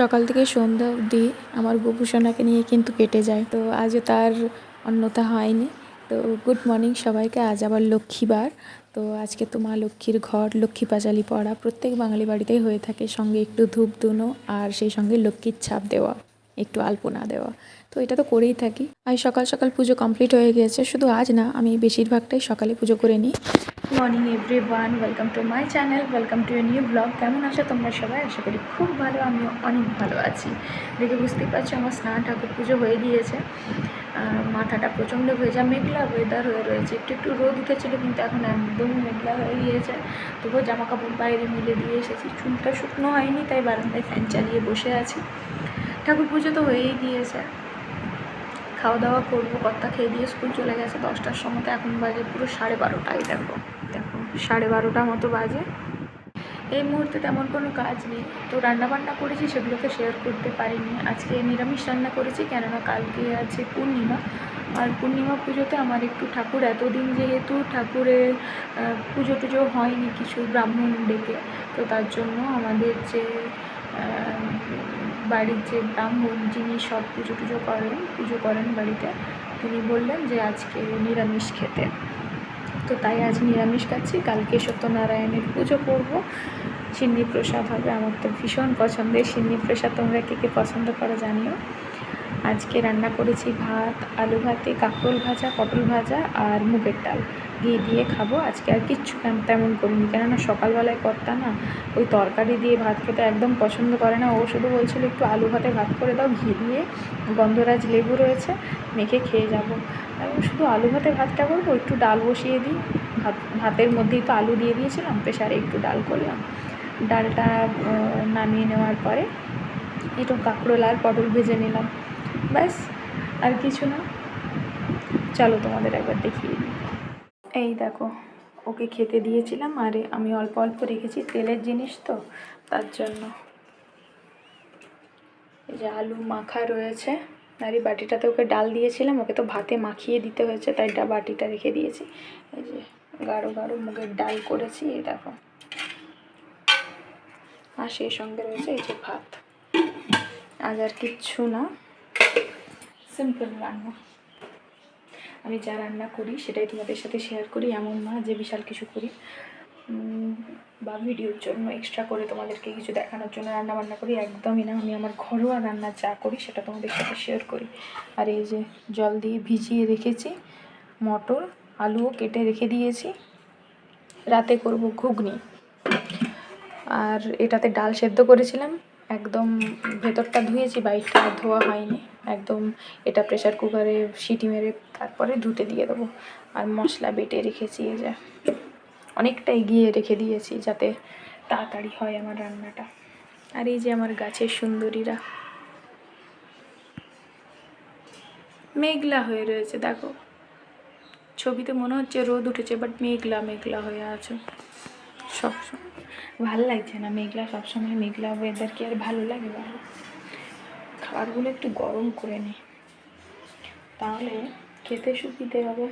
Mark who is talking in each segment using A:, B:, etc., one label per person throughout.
A: সকাল থেকে সন্ধ্যা অবধি আমার গোপুসোনাকে নিয়ে কিন্তু কেটে যায়। তো আজও তার অন্যতা হয়নি। তো গুড মর্নিং সবাইকে, আজ আবার লক্ষ্মীবার। তো আজকে তো মা লক্ষ্মীর ঘর, লক্ষ্মী পাঁচালি পড়া। প্রত্যেক বাঙালি বাড়িতেই হয়ে থাকে সঙ্গে একটু ধূপ ধুনো আর সেই সঙ্গে লক্ষ্মীর ছাপ দেওয়া। একটু আলপনা দেওয়া। তো এটা তো করেই থাকি। আজ সকাল সকাল পুজো কমপ্লিট হয়ে গিয়েছে শুধু আজ না, আমি বেশিরভাগটাই সকালে পুজো করে নিই। Morning everyone welcome to my channel welcome to a new blog কেমন আছো তোমরা সবাই? আশা করি খুব ভালো। আমিও অনেক ভালো আছি। দেখে বুঝতেই পারছ, আমার স্নান ঠাকুর পুজো হয়ে গিয়েছে। মাথাটা প্রচণ্ড হয়ে ভেজা, মেঘলা ওয়েদার হয়ে রয়েছে। একটু একটু রোদ উঠেছিল, কিন্তু এখন একদম মেঘলা হয়ে গিয়েছে। তবুও জামা কাপড় বাইরে মিলে দিয়ে এসেছি। চুলটা শুকনো হয়নি, তাই বারান্দায় ফ্যান চালিয়ে বসে আছি। ঠাকুর পুজো তো হয়েই গিয়েছে। খাওয়া দাওয়া করব, কর্তা খেয়ে দিয়ে স্কুল চলে গেছে দশটার সময়, তো এখন বাজে পুরো সাড়ে বারোটাই দেখো দেখো, সাড়ে বারোটা মতো বাজে। এই মুহূর্তে তেমন কোনো কাজ নেই। তো রান্না বান্না করেছি, সেগুলোকে শেয়ার করতে পারিনি। আজকে নিরামিষ রান্না করেছি, কেননা কালকে আছে পূর্ণিমা। আর পূর্ণিমা পুজোতে আমার একটু ঠাকুর, এতদিন যেহেতু ঠাকুরের পুজো টুজো হয়নি কিছু ব্রাহ্মণ ডেকে, তো তার জন্য আমাদের যে বাড়ির যে ব্রাহ্মণ যিনি সব পুজো টুজো করেন, পুজো করেন বাড়িতে, তিনি বললেন যে আজকে নিরামিষ খেতে। তো তাই আজ নিরামিষ খাচ্ছি। কালকে সত্যনারায়ণের পুজো করব। সিন্নি প্রসাদ হবে। আমার তো ভীষণ পছন্দের সিন্নি প্রসাদ। তোমরা কে কে পছন্দ করো জানিও। আজকে রান্না করেছি ভাত, আলু ভাতে, কাঁকরোল ভাজা, পটল ভাজা আর মুগের ডাল। ঘি দিয়ে খাব, আজকে আর কিচ্ছু তেম- তেমন করিনি। কেননা সকালবেলায় কর্তা না ওই তরকারি দিয়ে ভাত খেতে একদম পছন্দ করে না। ও শুধু বলছিল, একটু আলু ভাতে ভাত করে দাও, ঘি দিয়ে গন্ধরাজ লেবু রয়েছে, মেখে খেয়ে যাব। শুধু আলু ভাতে ভাতটা করব, একটু ডাল বসিয়ে দিই। ভাত, ভাতের মধ্যেই তো আলু দিয়ে দিয়েছিলাম প্রেশারে একটু ডাল করলাম। ডালটা নামিয়ে নেওয়ার পরে একটু কাঁকরোল আর পটল ভেজে নিলাম। ব্যাস, আর কিছু না। চলো তোমাদের একবার দেখিয়ে দিই। এই দেখো, ওকে খেতে দিয়েছিলাম, আর আমি অল্প অল্প রেখেছি তেলের জিনিস তো, তার জন্য। এই যে আলু মাখা রয়েছে, আর এই বাটিটাতে ওকে ডাল দিয়েছিলাম, ওকে তো ভাতে মাখিয়ে দিতে হয়েছে, তাই বাটিটা রেখে দিয়েছি। এই যে গাঢ় গাঢ় মুগের ডাল করেছি, এই দেখো। আর সেই সঙ্গে রয়েছে এই যে ভাত। আজ আর কিচ্ছু না। সিম্পল রান্না। আমি যা রান্না করি সেটাই তোমাদের সাথে শেয়ার করি, এমন না যে বিশাল কিছু করি। বা ভিডিওর জন্য এক্সট্রা করে তোমাদেরকে কিছু দেখানোর জন্য রান্না বান্না করি, একদমই না। আমি আমার ঘরোয়া রান্না যা করি সেটা তোমাদের সাথে শেয়ার করি। আর এই যে জল দিয়ে ভিজিয়ে রেখেছি, মটর, আলুও কেটে রেখে দিয়েছি। রাতে করব ঘুগনি। আর এটাতে ডাল সেদ্ধ করেছিলাম, একদম ভেতরটা ধুয়েছি, বাইরটা আর ধোয়া হয়নি। একদম এটা প্রেশার কুকারে সিটি মেরে তারপরে ধুতে দিয়ে দেবো। আর মশলা বেটে রেখেছি এই যে। অনেকটা এগিয়ে রেখে দিয়েছি যাতে তাড়াতাড়ি হয় আমার রান্নাটা। আর এই যে আমার গাছের সুন্দরীরা। মেঘলা হয়ে রয়েছে, দেখো। ছবিতে মনে হচ্ছে রোদ উঠেছে বাট মেঘলা মেঘলা হয়ে আছে। সবসময় ভালো লাগছে না মেঘলা, সবসময় মেঘলা ওয়েদার কি আর ভালো লাগে বলো? খাবারগুলো একটু গরম করে নিই তাহলে খেতে সুবিধে হবে।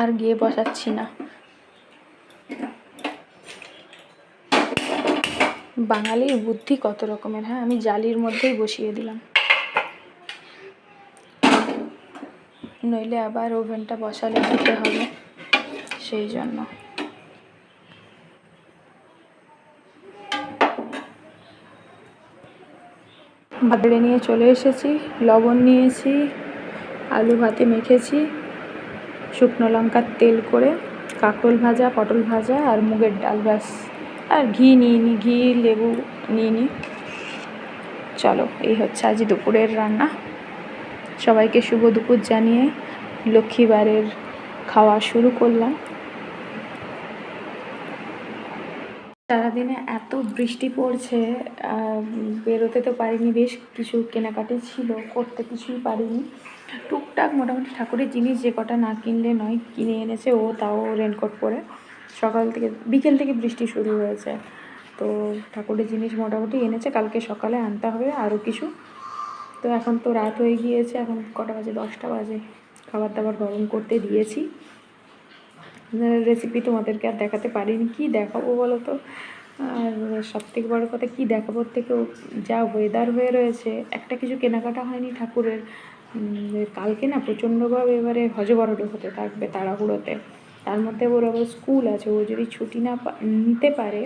A: আর গিয়ে বসাচ্ছি না। বাঙালির বুদ্ধি কত রকমের হ্যাঁ? আমি জালির মধ্যেই বসিয়ে দিলাম। নইলে আবার ওভেনটা বসালে দিতে হবে, সেই জন্য। ভাতড়ে নিয়ে চলে এসেছি, লবণ নিয়েছি, আলু ভাতে মেখেছি, শুকনো লঙ্কার তেল করে, কাঁকরোল ভাজা, পটল ভাজা আর মুগের ডাল ব্যাস। আর ঘি নিয়ে নিই ঘি, লেবু নিয়ে নিই চলো, এই হচ্ছে আজ দুপুরের রান্না। সবাইকে শুভ দুপুর জানিয়ে লক্ষ্মীবারের খাওয়া শুরু করলাম। সারাদিনে এত বৃষ্টি পড়ছে বেরোতে তো পারিনি, বেশ কিছু কেনাকাটি ছিল, করতে কিছুই পারিনি। টুকটাক মোটামুটি ঠাকুরের জিনিস যে কটা না কিনলে নয়, কিনে এনেছে ও তাও রেনকোট পরে। সকাল থেকে, বিকেল থেকে বৃষ্টি শুরু হয়েছে। তো ঠাকুরের জিনিস মোটামুটি এনেছে, কালকে সকালে আনতে হবে আরও কিছু। তো এখন তো রাত হয়ে গিয়েছে, এখন কটা বাজে? দশটা বাজে। খাবার দাবার গরম করতে দিয়েছি। রেসিপি তোমাদেরকে আর দেখাতে পারিনি। কী দেখাবো বলো তো আর সব থেকে বড়ো কথা, কী দেখাবো? থেকেও যা ওয়েদার হয়ে রয়েছে, একটা কিছু কেনাকাটা হয়নি ঠাকুরের। কালকে না প্রচণ্ডভাবে এবারে হজবরড হতে থাকবে তাড়াহুড়োতে। তার মধ্যে ওর আবার স্কুল আছে, ও যদি ছুটি না নিতে পারে,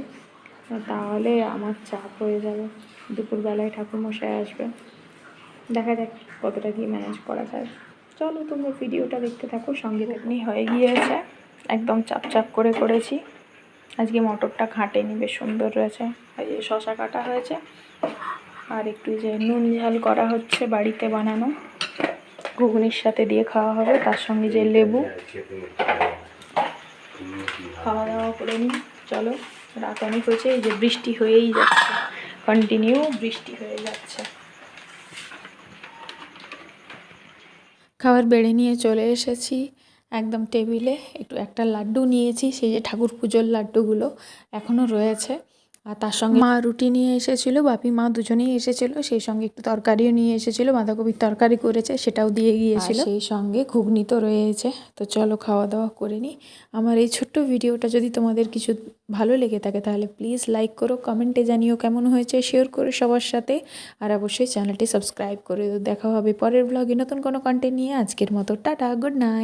A: তাহলে আমার চাপ হয়ে যাবে। দুপুরবেলায় ঠাকুরমশাই আসবে। দেখা যাক কতটা কি ম্যানেজ করা যায়। চলো তোমরা ভিডিওটা দেখতে থাকো, সঙ্গে আপনি হয়ে গিয়েছে। একদম চাপ চাপ করে করেছি। আজকে মটরটা ঘাটেনি বেশ সুন্দর রয়েছে এই শশা কাটা হয়েছে। আর একটু যে নুন ঝাল করা হচ্ছে বাড়িতে বানানো, ঘুগনির সাথে দিয়ে খাওয়া হবে, তার সঙ্গে যে লেবু। খাওয়া দাওয়া করে নিই, চলো। রাত অনেক হয়েছে, এই যে বৃষ্টি হয়েই যাচ্ছে। কন্টিনিউ বৃষ্টি হয়ে যাচ্ছে। খাবার বেড়ে নিয়ে চলে এসেছি। একদম টেবিলে একটু একটা লাড্ডু নিয়েছি সেই যে ঠাকুর পুজোর লাড্ডুগুলো এখনও রয়েছে। আর তার সঙ্গে মা রুটি নিয়ে এসেছিল বাপি মা দুজনেই এসেছিল সেই সঙ্গে একটু তরকারিও নিয়ে এসেছিল বাঁধাকপির তরকারি করেছে সেটাও দিয়ে গিয়েছিল। সেই সঙ্গে ঘুগনি তো রয়েছে তো চলো খাওয়া দাওয়া করে নিই। আমার এই ছোট্ট ভিডিওটা যদি তোমাদের কিছু ভালো লেগে থাকে তাহলে প্লিজ লাইক করো কমেন্টে জানিও কেমন হয়েছে শেয়ার করো সবার সাথে। আর অবশ্যই চ্যানেলটি সাবস্ক্রাইব করে। দেখা হবে পরের ব্লগে নতুন কোনো কন্টেন্ট নিয়ে। আজকের মতো টাটা গুড নাইট